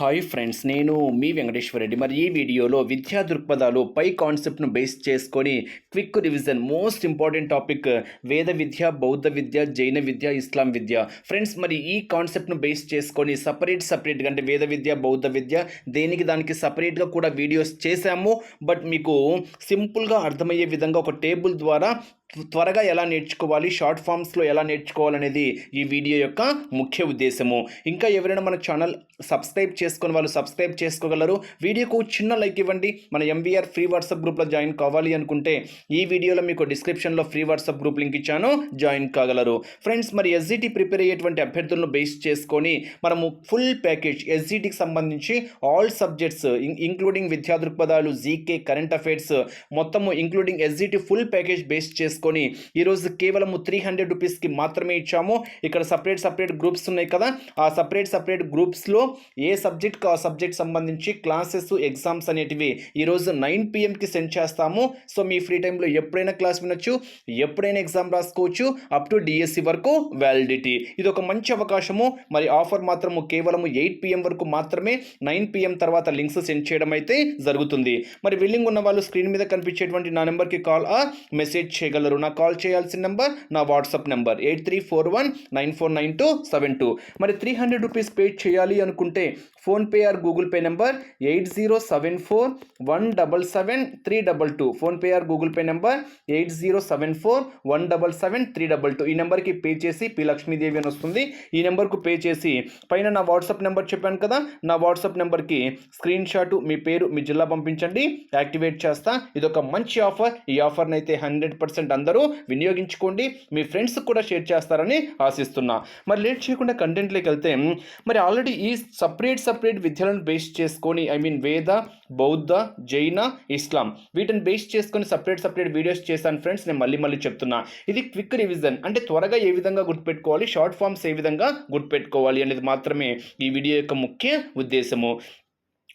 Hi friends నేను మీ వెంకటేశ్వర రెడ్డి. మరి ఈ వీడియోలో విద్యా దృక్పథాలు పై కాన్సెప్ట్ను బేస్ చేసుకొని quick revision most important topic వేద విద్య బౌద్ధ విద్య జైన విద్య ఇస్లాం విద్య. ఫ్రెండ్స్ మరి ఈ కాన్సెప్ట్ను బేస్ చేసుకొని సపరేట్ సపరేట్గా అంటే వేద విద్య బౌద్ధ విద్య దేనికి దానికి సపరేట్గా కూడా వీడియోస్ చేశాము. బట్ మీకు సింపుల్గా అర్థమయ్యే విధంగా ఒక టేబుల్ ద్వారా త్వరగా ఎలా నేర్చుకోవాలి షార్ట్ ఫామ్స్లో ఎలా నేర్చుకోవాలనేది ఈ వీడియో యొక్క ముఖ్య ఉద్దేశము. ఇంకా ఎవరైనా మన ఛానల్ సబ్స్క్రైబ్ చేసుకుని వాళ్ళు సబ్స్క్రైబ్ చేసుకోగలరు. వీడియోకు చిన్న లైక్ ఇవ్వండి. మన ఎంబీఆర్ ఫ్రీ వాట్సాప్ గ్రూప్లో జాయిన్ కావాలి అనుకుంటే ఈ వీడియోలో మీకు డిస్క్రిప్షన్లో ఫ్రీ వాట్సాప్ గ్రూప్ లింక్ ఇచ్చాను. జాయిన్ కాగలరు. ఫ్రెండ్స్ మరి ఎస్జిటి ప్రిపేర్ అయ్యేటువంటి అభ్యర్థులను బేస్ చేసుకొని మనము ఫుల్ ప్యాకేజ్ ఎస్జిటికి సంబంధించి ఆల్ సబ్జెక్ట్స్ ఇంక్లూడింగ్ విద్యా దృక్పథాలు జీకే కరెంట్ అఫైర్స్ మొత్తము including SGT full package base చేసుకొని ఈరోజు కేవలము త్రీ హండ్రెడ్ రూపీస్కి మాత్రమే ఇచ్చాము. ఇక్కడ సపరేట్ సపరేట్ గ్రూప్స్ ఉన్నాయి కదా. ఆ సపరేట్ సపరేట్ గ్రూప్స్లో ఏ సబ్జెక్ట్కి ఆ సబ్జెక్ట్ సంబంధించి క్లాసెస్ ఎగ్జామ్స్ అనేటివి ఈరోజు నైన్ పిఎంకి సెండ్ చేస్తాము. సో మీ ఫ్రీ టైంలో ఎప్పుడైనా క్లాస్ వినొచ్చు ఎప్పుడైనా ఎగ్జామ్ రాసుకోవచ్చు అప్ టు డిఎస్సి వరకు వ్యాలిడిటీ ఇది ఒక మంచి అవకాశము. మరి ఆఫర్ మాత్రము కేవలము ఎయిట్ పిఎం వరకు మాత్రమే నైన్ పిఎం తర్వాత లింక్స్ సెండ్ చేయడం అయితే జరుగుతుంది. మరి విల్లింగ్ ఉన్న వాళ్ళు స్క్రీన్ మీద కనిపించేటువంటి నా నెంబర్కి కాల్ ఆ మెసేజ్ చేయగలరు. నా కాల్ చేయాల్సిన నెంబర్ నా WhatsApp number eight three four one nine four nine two seven two. మరి త్రీ హండ్రెడ్ రూపీస్ పే చేయాలి అనుకుంటే PhonePe or Google pay number eight zero seven four one double seven three double two. PhonePe or Google pay number eight zero seven four one double seven three double two. ఈ నెంబర్కి pay చేసి P Lakshmidevi అని వస్తుంది. ఈ నెంబర్కు pay చేసి పైన నా వాట్సాప్ నెంబర్ చెప్పాను కదా నా వాట్సాప్ నెంబర్కి స్క్రీన్ షాట్ మీ పేరు మీ జిల్లా పంపించండి. యాక్టివేట్ చేస్తా. ఇది ఒక మంచి ఆఫర్. ఈ ఆఫర్ని అయితే హండ్రెడ్ పర్సెంట్ అందరూ వినియోగించుకోండి. మీ ఫ్రెండ్స్కి కూడా షేర్ చేస్తారని ఆశిస్తున్నా. మరి లేట్ చేయకుండా కంటెంట్లోకి వెళ్తే మరి ఆల్రెడీ ఈ సపరేట్ సపరేట్ విద్యలను బేస్ చేసుకొని ఐ మీన్ వేద బౌద్ధ జైన ఇస్లాం వీటిని బేస్ చేసుకొని సపరేట్ సపరేట్ వీడియోస్ చేశాను ఫ్రెండ్స్. నేను మళ్ళీ మళ్ళీ చెప్తున్నా. ఇది క్విక్ రివిజన్. అంటే త్వరగా ఏ విధంగా గుర్తుపెట్టుకోవాలి షార్ట్ ఫామ్స్ ఏ విధంగా గుర్తుపెట్టుకోవాలి అనేది మాత్రమే ఈ వీడియో యొక్క ముఖ్య ఉద్దేశము.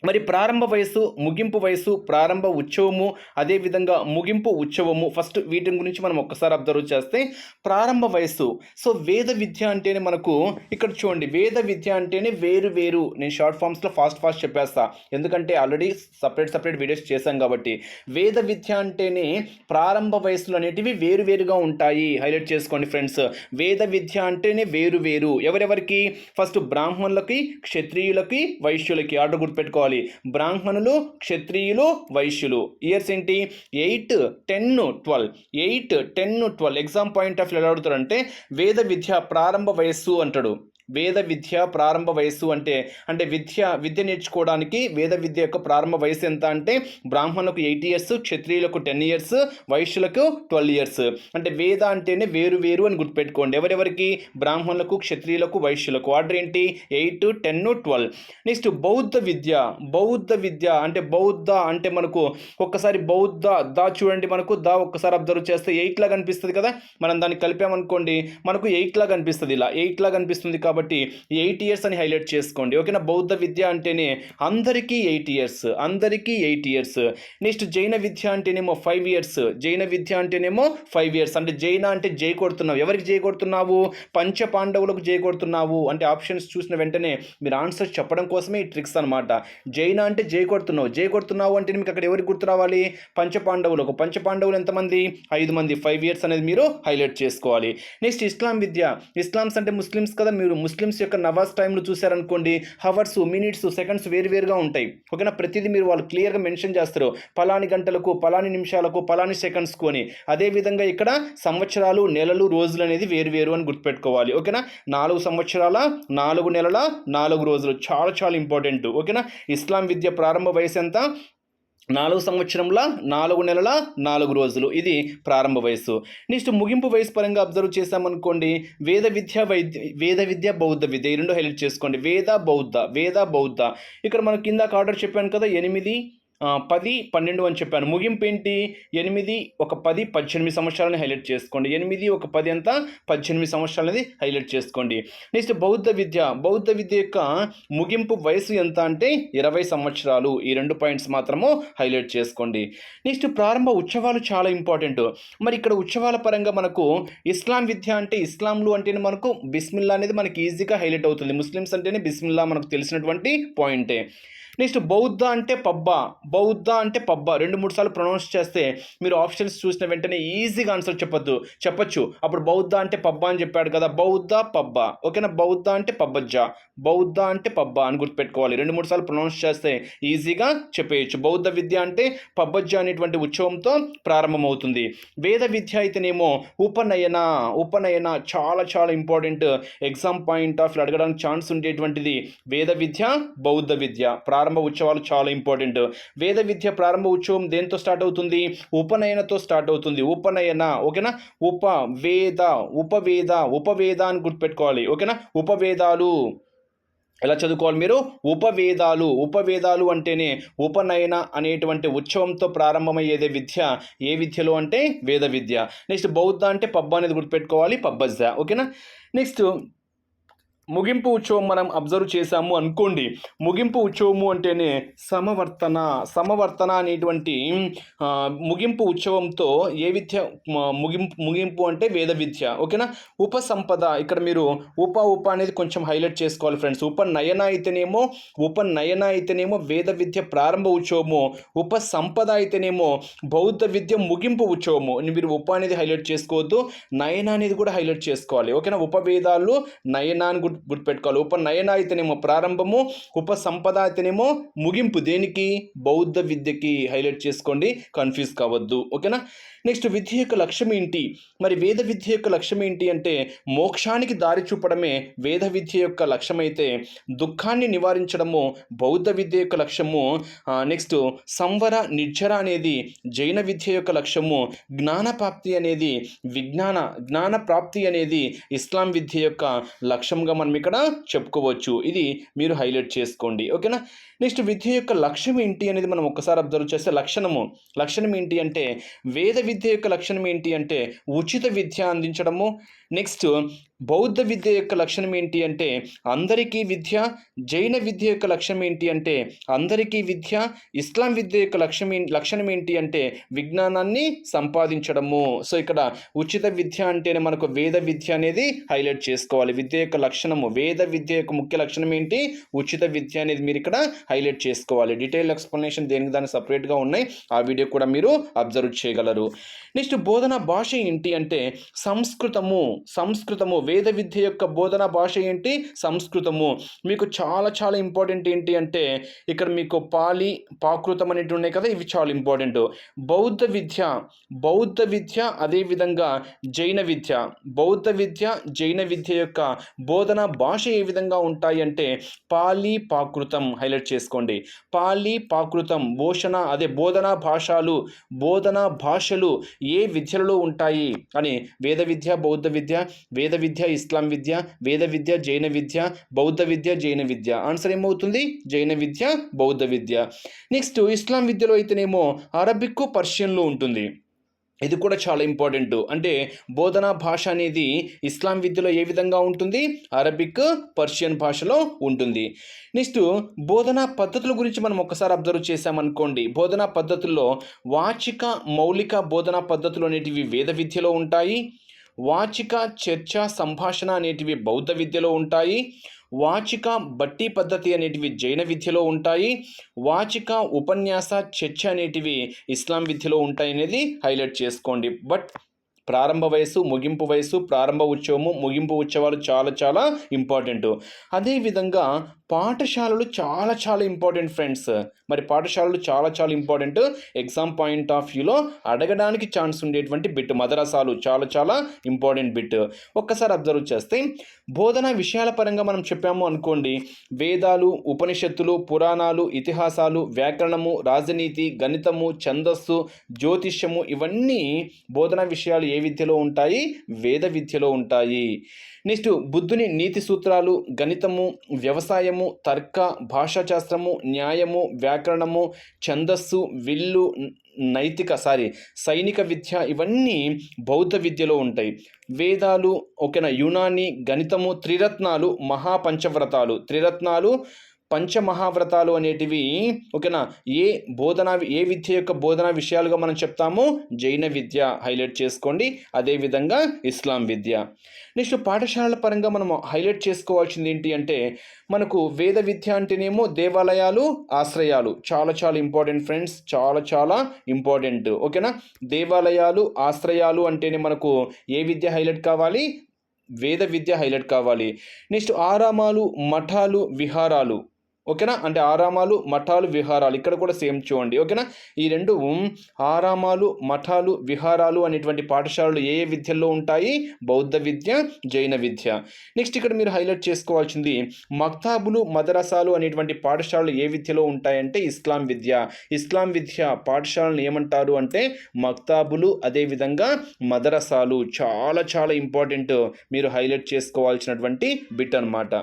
మరి ప్రారంభ వయస్సు ముగింపు వయస్సు ప్రారంభ ఉత్సవము అదేవిధంగా ముగింపు ఉత్సవము ఫస్ట్ వీటి గురించి మనం ఒక్కసారి అబ్జర్వ్ చేస్తే ప్రారంభ వయస్సు. సో వేద విద్య అంటేనే మనకు ఇక్కడ చూడండి వేద విద్య అంటేనే వేరు వేరు. నేను షార్ట్ ఫామ్స్లో ఫాస్ట్ ఫాస్ట్ చెప్పేస్తా. ఎందుకంటే ఆల్రెడీ సపరేట్ సపరేట్ వీడియోస్ చేశాం కాబట్టి. వేద విద్య అంటేనే ప్రారంభ వయస్సులు అనేటివి వేరు వేరుగా ఉంటాయి. హైలైట్ చేసుకోండి ఫ్రెండ్స్. వేద విద్య అంటేనే వేరు వేరు. ఎవరెవరికి? ఫస్ట్ బ్రాహ్మణులకి క్షత్రియులకి వైశ్యులకి. ఆర్డర్ గుర్తుపెట్టుకోవాలి. బ్రాహ్మణులు క్షత్రియులు వైశ్యులు. ఇయర్స్ ఏంటి? Eight ten twelve eight ten twelve exam point of ఎలా అడుగుతారంటే వేద విద్య ప్రారంభ వయస్సు అంటాడు. వేద విద్య ప్రారంభ వయస్సు అంటే అంటే విద్య విద్య నేర్చుకోవడానికి వేద విద్య యొక్క ప్రారంభ వయసు ఎంత అంటే బ్రాహ్మణులకు ఎయిట్ ఇయర్స్ క్షత్రియులకు టెన్ ఇయర్స్ వైశ్యులకు ట్వెల్వ్ ఇయర్స్. అంటే వేద అంటేనే వేరు వేరు అని గుర్తుపెట్టుకోండి. ఎవరెవరికి? బ్రాహ్మణులకు క్షత్రియులకు వైశ్యులకు. ఆర్డర్ ఏంటి? Eight ten twelve. నెక్స్ట్ బౌద్ధ విద్య. బౌద్ధ విద్య అంటే బౌద్ధ అంటే మనకు ఒక్కసారి బౌద్ధ దా చూడండి మనకు. దా ఒక్కసారి అబ్జర్వ్ చేస్తే ఎయిట్ లాగా కనిపిస్తుంది కదా? మనం దాన్ని కలిపామనుకోండి మనకు ఎయిట్ లాగా అనిపిస్తుంది ఇలా. ఎయిట్ లాగా అనిపిస్తుంది కాబట్టి కాబట్టి ఎయిట్ ఇయర్స్ అని హైలైట్ చేసుకోండి. ఓకేనా? బౌద్ధ విద్య అంటేనే అందరికీ ఎయిట్ ఇయర్స్ అందరికీ ఎయిట్ ఇయర్స్ నెక్స్ట్ జైన విద్య అంటేనేమో ఫైవ్ ఇయర్స్ జైన విద్య అంటేనేమో ఫైవ్ ఇయర్స్ అంటే జైన అంటే జై కొడుతున్నావు. ఎవరికి జై కొడుతున్నావు? పంచ పాండవులకు జై కొడుతున్నావు? అంటే ఆప్షన్స్ చూసిన వెంటనే మీరు ఆన్సర్ చెప్పడం కోసమే ఈ ట్రిక్స్ అనమాట జైన అంటే జై కొడుతున్నావు. జై కొడుతున్నావు అంటే మీకు అక్కడ ఎవరికి గుర్తు రావాలి? పంచ పాండవులకు. పంచ పాండవులు ఎంతమంది? ఐదు మంది. ఫైవ్ ఇయర్స్ అనేది మీరు హైలైట్ చేసుకోవాలి. నెక్స్ట్ ఇస్లాం విద్య. ఇస్లామ్స్ అంటే ముస్లిమ్స్ కదా మీరు ముస్లిమ్స్ యొక్క నవాజ్ టైంలో చూసారనుకోండి హవర్స్ మినిట్స్ సెకండ్స్ వేరువేరుగా ఉంటాయి. ఓకేనా? ప్రతిదీ మీరు వాళ్ళు క్లియర్గా మెన్షన్ చేస్తారు. పలాని గంటలకు పలాని నిమిషాలకు పలాని సెకండ్స్కు అని. అదేవిధంగా ఇక్కడ సంవత్సరాలు నెలలు రోజులు అనేది వేరువేరు అని గుర్తుపెట్టుకోవాలి. ఓకేనా? నాలుగు సంవత్సరాల నాలుగు నెలల నాలుగు రోజులు. చాలా చాలా ఇంపార్టెంట్. ఓకేనా? ఇస్లాం విద్య ప్రారంభ వయసు ఎంత? నాలుగు సంవత్సరంల నాలుగు నెలల నాలుగు రోజులు. ఇది ప్రారంభ వయసు నెక్స్ట్ ముగింపు వయసు పరంగా అబ్జర్వ్ చేసామనుకోండి వేద విద్య వైద్య వేద విద్య బౌద్ధ విద్య. ఈ రెండు హైలైట్ చేసుకోండి. వేద బౌద్ధ వేద బౌద్ధ. ఇక్కడ మనం కింద ఆర్డర్ చెప్పాను కదా ఎనిమిది పది పన్నెండు అని చెప్పాను. ముగింపు ఏంటి ఎనిమిది ఒక పది పద్దెనిమిది సంవత్సరాలని హైలైట్ చేసుకోండి. ఎనిమిది ఒక పది అంతా పద్దెనిమిది సంవత్సరాలు అనేది హైలైట్ చేసుకోండి. నెక్స్ట్ బౌద్ధ విద్య. బౌద్ధ విద్య యొక్క ముగింపు వయసు ఎంత అంటే ఇరవై సంవత్సరాలు. ఈ రెండు పాయింట్స్ మాత్రము హైలైట్ చేసుకోండి. నెక్స్ట్ ప్రారంభ ఉత్సవాలు చాలా ఇంపార్టెంట్. మరి ఇక్కడ ఉత్సవాల పరంగా మనకు ఇస్లాం విద్య అంటే ఇస్లాంలు అంటేనే మనకు బిస్మిల్లా అనేది మనకి ఈజీగా హైలైట్ అవుతుంది. ముస్లిమ్స్ అంటేనే బిస్మిల్లా మనకు తెలిసినటువంటి పాయింటే. నెక్స్ట్ బౌద్ధ అంటే పబ్బ. బౌద్ధ అంటే పబ్బ. రెండు మూడు సార్లు ప్రొనౌన్స్ చేస్తే మీరు ఆప్షన్స్ చూసిన వెంటనే ఈజీగా ఆన్సర్ చెప్పొద్దు. చెప్పొచ్చు. అప్పుడు బౌద్ధ అంటే పబ్బ అని చెప్పాడు కదా. బౌద్ధ పబ్బ. ఓకేనా? బౌద్ధ అంటే పబ్బజ్జ. బౌద్ధ అంటే పబ్బ అని గుర్తుపెట్టుకోవాలి. రెండు మూడు సార్లు ప్రొనౌన్స్ చేస్తే ఈజీగా చెప్పేయచ్చు. బౌద్ధ విద్య అంటే పబ్బజ్జ అనేటువంటి ఉత్సవంతో ప్రారంభమవుతుంది. వేద విద్య అయితేనేమో ఉపనయన. ఉపనయన చాలా చాలా ఇంపార్టెంట్ ఎగ్జామ్ పాయింట్ ఆఫ్ అడగడానికి ఛాన్స్ ఉండేటువంటిది వేద విద్య బౌద్ధ విద్య. ప్రారంభ ప్రారంభ ఉత్సవాలు చాలా ఇంపార్టెంట్. వేద విద్య ప్రారంభ ఉత్సవం దేంతో స్టార్ట్ అవుతుంది? ఉపనయనతో స్టార్ట్ అవుతుంది. ఉపనయన ఓకేనా? ఉప వేద ఉపవేద ఉపవేద అని గుర్తుపెట్టుకోవాలి. ఓకేనా? ఉపవేదాలు. ఎలా చదువుకోవాలి మీరు? ఉపవేదాలు. ఉపవేదాలు అంటేనే ఉపనయన అనేటువంటి ఉత్సవంతో ప్రారంభమయ్యేదే విద్య. ఏ విద్యలో అంటే వేద విద్య. నెక్స్ట్ బౌద్ధ అంటే పబ్బ అనేది గుర్తుపెట్టుకోవాలి. పబ్బజ్జ. ఓకేనా? నెక్స్ట్ ముగింపు ఉత్సవం మనం అబ్జర్వ్ చేశాము అనుకోండి ముగింపు ఉత్సవము అంటేనే సమవర్తన. సమవర్తన అనేటువంటి ముగింపు ఉత్సవంతో ఏ విద్య ముగింపు ముగింపు అంటే వేద విద్య. ఓకేనా? ఉపసంపద ఇక్కడ మీరు ఉప ఉప అనేది కొంచెం హైలైట్ చేసుకోవాలి ఫ్రెండ్స్. ఉపనయన అయితేనేమో ఉపనయన అయితేనేమో వేద విద్య ప్రారంభ ఉత్సవము. ఉప సంపద అయితేనేమో బౌద్ధ విద్య ముగింపు ఉత్సవము. మీరు ఉప అనేది హైలైట్ చేసుకోవద్దు నయన అనేది కూడా హైలైట్ చేసుకోవాలి. ఓకేనా? ఉపవేదాలు నయన అని గుర్తుపెట్టుకోవాలి. ఉపనయన అయితేనేమో ప్రారంభము ఉప సంపద అయితేనేమో ముగింపు. దేనికి? బౌద్ధ విద్యకి హైలైట్ చేసుకోండి. కన్ఫ్యూజ్ కావద్దు. ఓకేనా? నెక్స్ట్ విద్య యొక్క లక్ష్యం ఏంటి? మరి వేద విద్య యొక్క లక్ష్యం ఏంటి అంటే మోక్షానికి దారి చూపడమే వేద విద్య యొక్క లక్ష్యమైతే దుఃఖాన్ని నివారించడము బౌద్ధ విద్య యొక్క లక్ష్యము. నెక్స్ట్ సంవర నిర్జర అనేది జైన విద్య యొక్క లక్ష్యము. జ్ఞానప్రాప్తి అనేది విజ్ఞాన జ్ఞాన ప్రాప్తి అనేది ఇస్లాం విద్య యొక్క లక్ష్యంగా మనం ఇక్కడ చెప్పుకోవచ్చు. ఇది మీరు హైలైట్ చేసుకోండి. ఓకేనా? నెక్స్ట్ విద్య యొక్క లక్ష్యం ఏంటి అనేది మనం ఒక్కసారి అబ్జర్వ్ చేస్తే లక్షణము. లక్షణం ఏంటి అంటే వేద విద్య యొక్క లక్షణం ఏంటి అంటే ఉచిత విద్య అందించడము. నెక్స్ట్ బౌద్ధ విద్య యొక్క లక్షణం ఏంటి అంటే అందరికీ విద్య జైన విద్య యొక్క లక్ష్యం ఏంటి అంటే అందరికీ విద్య ఇస్లాం విద్య యొక్క లక్ష్యం లక్షణం ఏంటి అంటే విజ్ఞానాన్ని సంపాదించడము. సో ఇక్కడ ఉచిత విద్య అంటేనే మనకు వేద విద్య అనేది హైలైట్ చేసుకోవాలి. విద్య యొక్క లక్షణము వేద విద్య యొక్క ముఖ్య లక్షణం ఏంటి? ఉచిత విద్య అనేది మీరు ఇక్కడ హైలైట్ చేసుకోవాలి. డీటెయిల్ ఎక్స్ప్లెనేషన్ దేనికి దాని సపరేట్గా ఉన్నాయి ఆ వీడియో కూడా మీరు అబ్జర్వ్ చేయగలరు. నెక్స్ట్ బోధన భాష ఏంటి అంటే సంస్కృతము. సంస్కృతము. వేద విద్య యొక్క బోధన భాష ఏంటి? సంస్కృతము. మీకు చాలా చాలా ఇంపార్టెంట్ ఏంటి అంటే ఇక్కడ మీకు పాలి పాకృతం అనేటివి ఉన్నాయి కదా ఇవి చాలా ఇంపార్టెంట్. బౌద్ధ విద్య. బౌద్ధ విద్య అదేవిధంగా జైన విద్య. బౌద్ధ విద్య జైన విద్య యొక్క బోధన భాష ఏ విధంగా ఉంటాయి అంటే పాలి పాకృతం హైలైట్ చేసుకోండి. పాలి పాకృతం భూషణ అదే బోధనా భాషలు బోధనా భాషలు ఏ విద్యలలో ఉంటాయి? అని వేద విద్య బౌద్ధ విద్య వేద విద్య ఇస్లాం విద్య వేద విద్య జైన విద్య బౌద్ధ విద్య జైన విద్య. ఆన్సర్ ఏమవుతుంది? జైన విద్య బౌద్ధ విద్య. నెక్స్ట్ ఇస్లాం విద్యలో అయితేనేమో అరబిక్ పర్షియన్లో ఉంటుంది. ఇది కూడా చాలా ఇంపార్టెంట్. అంటే బోధనా భాష అనేది ఇస్లాం విద్యలో ఏ విధంగా ఉంటుంది? అరబిక్ పర్షియన్ భాషలో ఉంటుంది. నెక్స్ట్ బోధనా పద్ధతుల గురించి మనం ఒకసారి అబ్జర్వ్ చేసామనుకోండి బోధనా పద్ధతుల్లో వాచిక మౌలిక బోధనా పద్ధతులు అనేటివి వేద విద్యలో ఉంటాయి. వాచిక చర్చ సంభాషణ అనేటివి బౌద్ధ విద్యలో ఉంటాయి. వాచిక బట్టి పద్ధతి అనేటివి జైన విద్యలో ఉంటాయి. వాచిక ఉపన్యాస చర్చ అనేటివి ఇస్లాం విద్యలో ఉంటాయి అనేది హైలైట్ చేసుకోండి. బట్ ప్రారంభ వయసు ముగింపు వయసు ప్రారంభ ఉత్సవము ముగింపు ఉత్సవాలు చాలా చాలా ఇంపార్టెంట్. అదేవిధంగా పాఠశాలలు చాలా చాలా ఇంపార్టెంట్ ఫ్రెండ్స్ మరి పాఠశాలలు చాలా చాలా ఇంపార్టెంట్ ఎగ్జామ్ పాయింట్ ఆఫ్ వ్యూలో అడగడానికి ఛాన్స్ ఉండేటువంటి బిట్ మదరసాలు చాలా చాలా ఇంపార్టెంట్ బిట్ ఒక్కసారి అబ్జర్వ్ చేస్తే బోధన విషయాల పరంగా మనం చెప్పాము అనుకోండి. వేదాలు ఉపనిషత్తులు పురాణాలు ఇతిహాసాలు వ్యాకరణము రాజనీతి గణితము ఛందస్సు జ్యోతిష్యము ఇవన్నీ బోధన విషయాలు ఏ విద్యలో ఉంటాయి? వేద విద్యలో ఉంటాయి. నెక్స్ట్ బుద్ధుని నీతి సూత్రాలు గణితము వ్యవసాయం సాహిత్యము తర్క భాషాశాస్త్రము న్యాయము వ్యాకరణము ఛందస్సు విల్లు నైతిక సారీ సైనిక విద్య ఇవన్నీ బౌద్ధ విద్యలో ఉంటాయి. వేదాలు ఓకేనా యునాని గణితము త్రిరత్నాలు మహాపంచవ్రతాలు. త్రిరత్నాలు పంచమహావ్రతాలు అనేటివి ఓకేనా? ఏ బోధన ఏ విద్య యొక్క బోధనా విషయాలుగా మనం చెప్తాము జైన విద్య హైలైట్ చేసుకోండి. అదేవిధంగా ఇస్లాం విద్య. నెక్స్ట్ పాఠశాలల పరంగా మనం హైలైట్ చేసుకోవాల్సింది ఏంటి అంటే మనకు వేద విద్య అంటేనేమో దేవాలయాలు ఆశ్రయాలు. చాలా చాలా ఇంపార్టెంట్ ఫ్రెండ్స్ చాలా చాలా ఇంపార్టెంట్ ఓకేనా? దేవాలయాలు ఆశ్రయాలు అంటేనే మనకు ఏ విద్య హైలైట్ కావాలి? వేద విద్య హైలైట్ కావాలి. నెక్స్ట్ ఆరామాలు మఠాలు విహారాలు. ఓకేనా? అంటే ఆరామాలు మఠాలు విహారాలు. ఇక్కడ కూడా సేమ్ చూడండి. ఓకేనా? ఈ రెండు ఆరామాలు మఠాలు విహారాలు అనేటువంటి పాఠశాలలు ఏ ఏ విద్యల్లో ఉంటాయి? బౌద్ధ విద్య జైన విద్య. నెక్స్ట్ ఇక్కడ మీరు హైలైట్ చేసుకోవాల్సింది మక్తాబులు మదరసాలు అనేటువంటి పాఠశాలలు ఏ విద్యలో ఉంటాయంటే ఇస్లాం విద్య. ఇస్లాం విద్య పాఠశాలను ఏమంటారు అంటే మక్తాబులు అదేవిధంగా మదరసాలు. చాలా చాలా ఇంపార్టెంట్ మీరు హైలైట్ చేసుకోవాల్సినటువంటి బిట్ అన్నమాట.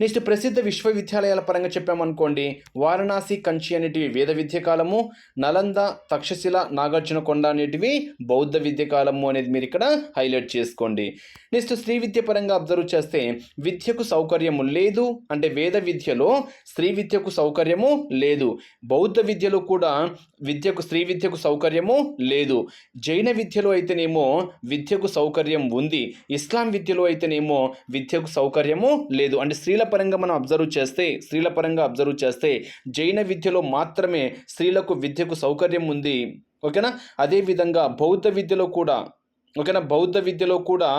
నెక్స్ట్ ప్రసిద్ధ విశ్వవిద్యాలయాల పరంగా చెప్పామనుకోండి వారణాసి కంచి అనేటివి వేద విద్య కాలము నలంద తక్షశిల నాగార్జునకొండ అనేటివి బౌద్ధ విద్య కాలము అనేది మీరు ఇక్కడ హైలైట్ చేసుకోండి. నెక్స్ట్ స్త్రీ విద్య పరంగా అబ్జర్వ్ చేస్తే విద్యకు సౌకర్యము లేదు అంటే వేద విద్యలో స్త్రీ విద్యకు సౌకర్యము లేదు. బౌద్ధ విద్యలో కూడా విద్యకు స్త్రీ విద్యకు సౌకర్యము లేదు. జైన విద్యలో అయితేనేమో విద్యకు సౌకర్యం ఉంది. ఇస్లాం విద్యలో అయితేనేమో విద్యకు సౌకర్యము లేదు. అంటే స్త్రీల పరంగా మనం అబ్జర్వ్ చేస్తే స్త్రీల పరంగా అబ్జర్వ్ చేస్తే జైన విద్యలో మాత్రమే స్త్రీలకు విద్యకు సౌకర్యం ఉంది. ఓకేనా? అదేవిధంగా బౌద్ధ విద్యలో కూడా ఓకేనా? బౌద్ధ విద్యలో కూడా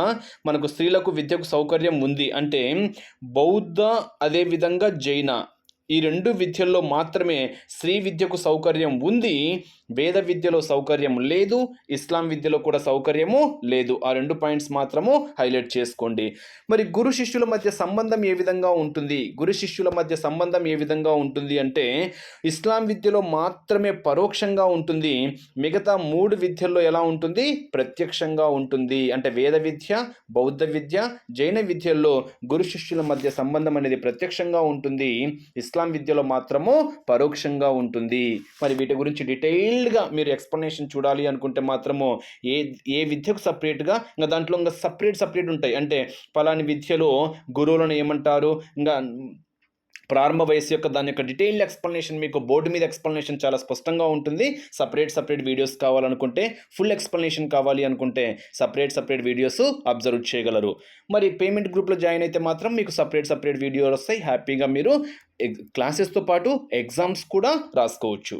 మనకు స్త్రీలకు విద్యకు సౌకర్యం ఉంది. అంటే బౌద్ధ అదేవిధంగా జైన ఈ రెండు విద్యల్లో మాత్రమే స్త్రీ విద్యకు సౌకర్యం ఉంది వేద విద్యలో సౌకర్యం లేదు ఇస్లాం విద్యలో కూడా సౌకర్యము లేదు. ఆ రెండు పాయింట్స్ మాత్రము హైలైట్ చేసుకోండి. మరి గురు శిష్యుల మధ్య సంబంధం ఏ విధంగా ఉంటుంది? గురు శిష్యుల మధ్య సంబంధం ఏ విధంగా ఉంటుంది అంటే ఇస్లాం విద్యలో మాత్రమే పరోక్షంగా ఉంటుంది మిగతా మూడు విద్యల్లో ఎలా ఉంటుంది? ప్రత్యక్షంగా ఉంటుంది. అంటే వేద విద్య బౌద్ధ విద్య జైన విద్యల్లో గురు శిష్యుల మధ్య సంబంధం అనేది ప్రత్యక్షంగా ఉంటుంది. ఇస్లాం విద్యలో మాత్రము పరోక్షంగా ఉంటుంది. మరి వీటి గురించి డీటెయిల్డ్గా మీరు ఎక్స్ప్లెనేషన్ చూడాలి అనుకుంటే మాత్రము ఏ ఏ విద్యకు సపరేట్గా ఇంకా దాంట్లో ఇంకా సపరేట్ సపరేట్ ఉంటాయి. అంటే పలాని విద్యలో గురువులను ఏమంటారు? ఇంకా ప్రారంభ వయసు యొక్క దాని యొక్క డీటెయిల్డ్ ఎక్స్ప్లెనేషన్ మీకు బోర్డు మీద ఎక్స్ప్లెనేషన్ చాలా స్పష్టంగా ఉంటుంది. సపరేట్ సపరేట్ వీడియోస్ కావాలనుకుంటే ఫుల్ ఎక్స్ప్లెనేషన్ కావాలి అనుకుంటే సపరేట్ సపరేట్ వీడియోస్ అబ్జర్వ్ చేయగలరు. మరి పేమెంట్ గ్రూప్లో జాయిన్ అయితే మాత్రం మీకు సపరేట్ సపరేట్ వీడియోలు వస్తాయి. హ్యాపీగా మీరు క్లాసెస్తో పాటు ఎగ్జామ్స్ కూడా రాసుకోవచ్చు.